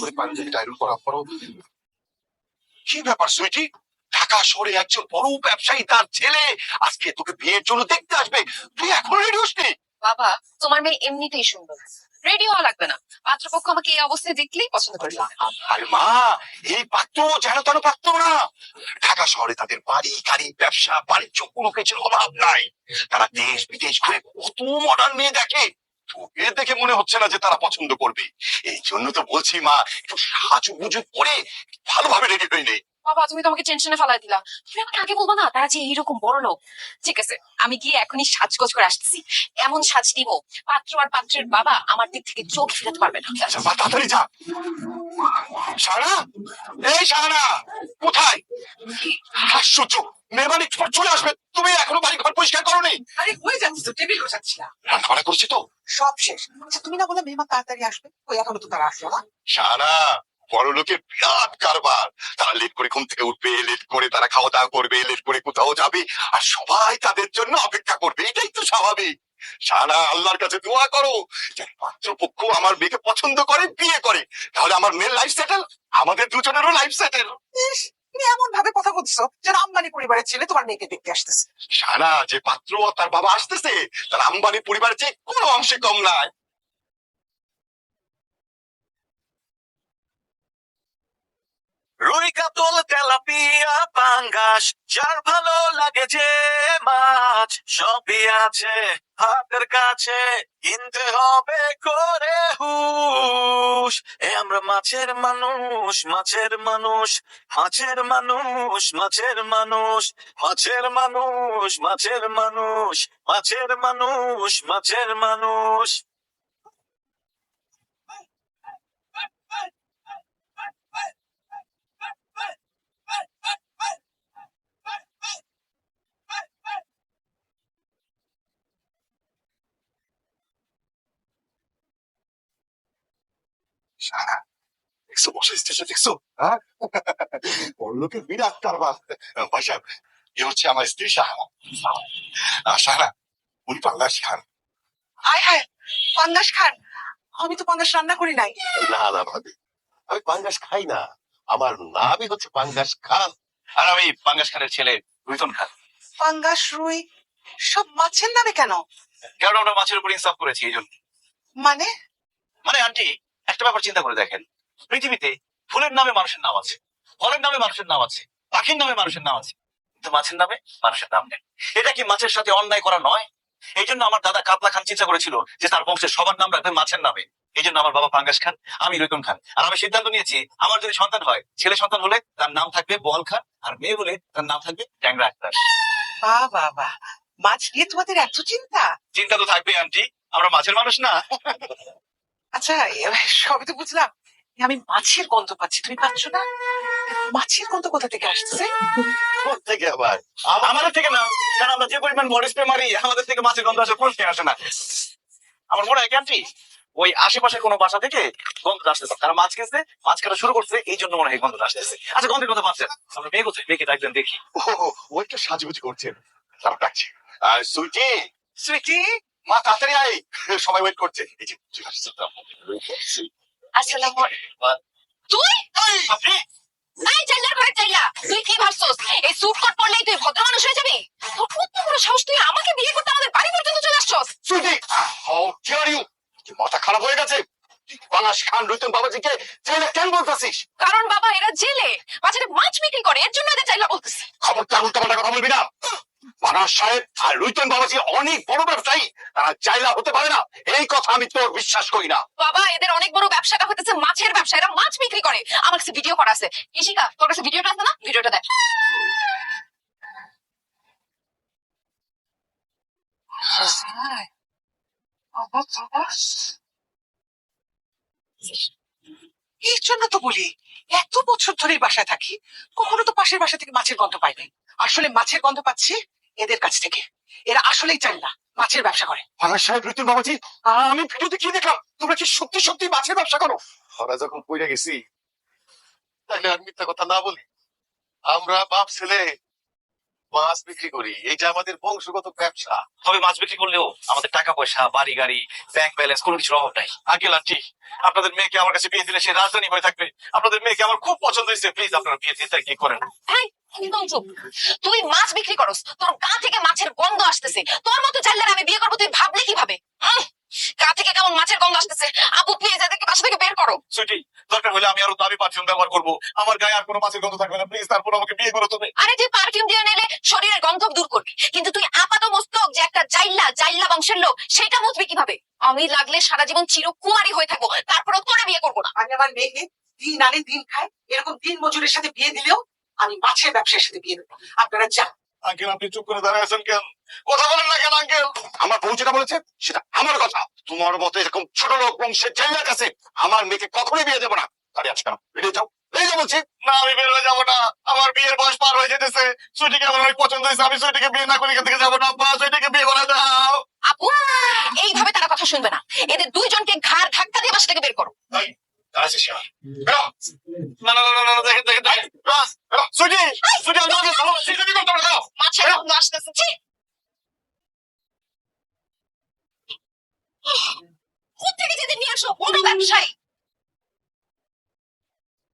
করে পাঞ্জাবি টাইরুল করার পরও কি ব্যাপার সুইটি? ঢাকা শহরে একজন বড় ব্যবসায়ী তার ছেলে আজকে তোকে বিয়ের জন্য দেখতে আসবে। তুই এখনও রেডি হসনি? বাবা তোমার মেয়ে এমনিতেই সুন্দর। রেডিও লাগবে না। পাত্রপক্ষ আমাকে এই অবস্থায় দেখলেই পছন্দ করবে আরে মা এই পাত্র যেন তেন পাত্র না। ঢাকা শহরে তাদের বাড়ি গাড়ি ব্যবসা বাণিজ্য কোনো কিছুর অভাব নাই। তারা দেশ বিদেশ ঘুরে কত মডার্ন মেয়ে দেখে। তোকে দেখে মনে হচ্ছে না যে তারা পছন্দ করবে। এই জন্য তো বলছি মা একটু সাজু গুজু করে ভালোভাবে রেডি হয়ে নেই বাবা তুমি তো আমাকে টেনশনে ফেলাই দিলা। তুমি আমাকে আগে বলব না তারা যে এইরকম বড় লোক? ঠিক আছে আমি গিয়ে এখনই সাজগোজ করে আসতেছি এমন সাজ দিব পাত্র আর পাত্রের বাবা আমার দিক থেকে চোখ ফিরাতে পারবে না। আচ্ছা মা তাড়াতাড়ি যা। সারা এই সারা কোথায়? আশ্চর্য মেহমান একটু পর চলে আসবে। তুমি এখনও বাড়ি ঘর পরিষ্কার করোনি। আরে হয়ে যাচ্ছে তো টেবিল গোছাচ্ছিলাম রান্না বান্না করছি তো। সব শেষ। আচ্ছা তুমি না বলে মেহমান তাড়াতাড়ি আসবে? ওই এখনও তো তারা আসলো না? সারা বড় লোকের বিরাট কারবার। তারা লেট করে ঘুম থেকে উঠবে লেট করে তারা খাওয়া দাওয়া করবে লেট করে কোথাও যাবে আর সবাই তাদের জন্য অপেক্ষা করবে। এটাই তো স্বাভাবিক। সারা আল্লাহর কাছে দোয়া করো যে পাত্রপক্ষ আমার মেয়েকে পছন্দ করে বিয়ে করে। তাহলে আমার মেয়ের লাইফ সেটেল আমাদের দুজনেরও লাইফ সেটেল তুমি এমন ভাবে কথা বলছো যেন আম্বানি পরিবারের ছেলে তোমার মেয়েকে দেখতে আসতেছে। সারা যে পাত্র তার বাবা আসতেছে, তার আম্বানি পরিবারের চেয়ে কোনো অংশে কম নাই। রুই কাতল তেলাপিয়া পাঙ্গাস, যার ভালো লাগে যে মাছ, সবই আছে হাতের কাছে। কিনতে হবে করে হুশ। এ আমরা মাছের মানুষ মাছের মানুষ মাছের মানুষ মাছের মানুষ মাছের মানুষ মাছের মানুষ মাছের মানুষ মাছের মানুষ। দেখছ বসে স্টেশন দেখছ? হ্যাঁ? বড় লোকের বিরাট কারবার। ভাই সাহেব এ হচ্ছে আমার স্ত্রী সাহারা। আর সাহারা উনি পাঙ্গাস খান। আয় হায় পাঙ্গাস খান? আমি তো পাঙ্গাস রান্না করি নাই। না না ভাবি আমি পাঙ্গাস খাই না। আমার নামই হচ্ছে পাঙ্গাস খান। আর আমি পাঙ্গাস খানের ছেলে রুইতন খান। পাঙ্গাস রুই সব মাছের নামে কেন? কারণ আমরা মাছের উপর ইনসাফ করেছি এই জন্য। মানে? মানে আন্টি একটা ব্যাপার চিন্তা করে দেখেন। পৃথিবীতে ফুলের নামে মানুষের নাম আছে ফলের নামে মানুষের নাম আছে পাখির নামে মানুষের নাম আছে কিন্তু মাছের নামে মানুষের নাম নেই। এটা কি মাছের সাথে অন্যায় করা নয়? এই জন্য আমার দাদা কাতলা খান চিন্তা করেছিল যে তার বংশের সবার নাম রাখবে মাছের নামে। এই জন্য আমার বাবা পাঙ্গাস খান আমি রৈতন খান। আর আমি সিদ্ধান্ত নিয়েছি আমার যদি সন্তান হয় ছেলে সন্তান হলে তার নাম থাকবে বল খান আর মেয়ে হলে তার নাম থাকবে ট্যাংরা আক্তার। বাহ বাহ বাহ মাছ নিয়ে তোমাদের এত চিন্তা? চিন্তা তো থাকবে আন্টি। আমরা মাছের মানুষ না। আচ্ছা সবই তো বুঝলাম আমি মাছের গন্ধ পাচ্ছি তুমি পাচ্ছ না মাছের গন্ধ কোথা থেকে আসছে থেকে আবার আমাদের থেকে না কারণ আমরা যে পরিমাণ স্প্রে মারি আমাদের থেকে মাছের গন্ধ আসে প্রশ্নে আসে না আমার মনে হয় কেমটি ওই আশেপাশে কোনো বাসা থেকে গন্ধ আসতেছে তারা মাছ খেয়েছে মাছ কাটা শুরু করছে এই জন্য মনে হয় গন্ধ আসতেছে আচ্ছা গন্ধের কথা পাচ্ছেন আমরা মেয়ে কোথায় মেয়েকে ডাকবেন দেখি ও একটু সাজুগুজি করছেন তারা ডাকছি আর সুইটি সুইটি মা তাড়াতাড়ি আয়। সবাই ওয়েট করছে। এই যে। আসসালামু তুই? আপনি? নাই চাইলার ঘরে চাইলা তুই কি ভাবছস? এই স্যুট কোট পরলেই তুই ভদ্র মানুষ হয়ে যাবি? কত বড় সাহস তুই আমাকে বিয়ে করতে আমাদের বাড়ি পর্যন্ত চলে আসছস। সুইটি হাউ ডিয়ার ইউ মাথা খারাপ হয়ে গেছে। তুই বাংলাস খান রুতন বাবাজিকে জেলে কেন বলতেছিস? কারণ বাবা এরা জেলে। বাজারে মাছ বিক্রি করে এর জন্য এদের চাইলা বলতেছে খবরদার উল্টাপাল্টা কথা বলবি না। সাহেব আর রুইতন বাবাজি অনেক বড় ব্যবসায়ী। তারা চাইলা হতে পারে না। এই কথা আমি তোর বিশ্বাস করি না। বাবা এদের অনেক বড় ব্যবসাটা হতেছে মাছের ব্যবসা। এরা মাছ বিক্রি করে। আমার কাছে ভিডিও করা আছে। ইশিকা তোর কাছে ভিডিওটা আছে না? ভিডিওটা দেখ। এই জন্য তো বলি এত বছর ধরে বাসায় থাকি কখনো তো পাশের বাসা থেকে মাছের গন্ধ পাই নাই। আসলে মাছের গন্ধ পাচ্ছি এদের কাছ থেকে। এরা আসলেই চাই না মাছের ব্যবসা করে। হরাজ সাহেব ঋতুর বাবাজি আমি ভিডিওতে কি দেখলাম? তোমরা কি সত্যি সত্যি মাছের ব্যবসা করো? হরা যখন পড়ে গেছি তাহলে আর মিথ্যা কথা না বলি। আমরা বাপ ছেলে মাছ বিক্রি করি। এইটা আমাদের বংশগত ব্যবসা তবে মাছ বিক্রি করলেও আমাদের টাকা পয়সা বাড়ি গাড়ি ব্যাংক ব্যালেন্স কোনো কিছুর অভাব নাই। আঙ্কেল আন্টি আপনাদের মেয়েকে আমার কাছে বিয়ে দিলে সে রাজধানী হয়ে থাকবে। আপনাদের মেয়েকে আমার খুব পছন্দ হয়েছে। প্লিজ আপনারা বিয়ে দিতে কি করেন? একদম চুপ। তুই মাছ বিক্রি করস তোর গা থেকে মাছের গন্ধ আসতেছে। তোর মতো চাইলে আমি বিয়ে করব তুই ভাবলি কীভাবে? গা থেকে কেমন মাছের গন্ধ আসতেছে? আপু প্লিজ এদেরকে বাসা থেকে বের করো। সুইটি দরকার হলে আমি আরও দামি পারফিউম ব্যবহার করব। আমার গায়ে আর কোনো মাছের গন্ধ থাকবে না। প্লিজ তারপর আমাকে বিয়ে করো তুমি। আরে তুই পারফিউম দিয়ে নিলে শরীরের গন্ধ দূর করবি। কিন্তু তুই আপাত মস্তক যে একটা জাইল্লা জাইল্লা বংশের লোক সেটা মুছবি কীভাবে? আমি লাগলে সারা জীবন চিরকুমারী হয়ে থাকব। তারপরেও তোরে বিয়ে করব না। আমি আমার মেয়েকে দিন আনে দিন খায় এরকম দিন মজুরের সাথে বিয়ে দিলেও আমি মাছের ব্যবসার সাথে বিয়ে দেবো। আপনারা যান। আঙ্কেল আপনি চুপ করে দাঁড়ায় আছেন কেন? কথা বলেন না কেন আঙ্কেল? আমার বউ যেটা বলেছে সেটা আমার কথা। তোমার মতো এরকম ছোট লোক বংশের জেলার কাছে আমার মেয়েকে কখনোই বিয়ে দেবো না। আছো কেন বেরিয়ে যাও। বেরিয়ে যাও বলছি না আমি বের হয়ে যাব না। আমার বিয়ের বয়স পার হয়ে যেতেছে। সুইটিকে আমার অনেক পছন্দ হয়েছে। আমি সুইটিকে বিয়ে না করে এখান থেকে যাব না। বা সুইটিকে বিয়ে করে দাও। আপু এইভাবে তারা কথা শুনবে না। এদের দুইজনকে ঘাড় ধাক্কা দিয়ে বাসা থেকে বের করো। না না না না, সুইটি ভালোবাসি। সুইটি, কি করতে হবে? দাঁড়াও। মাছের গন্ধ আসতেছে ছি! কোথেকে যেদিন নিয়ে আসো কোনো ব্যবসায়ী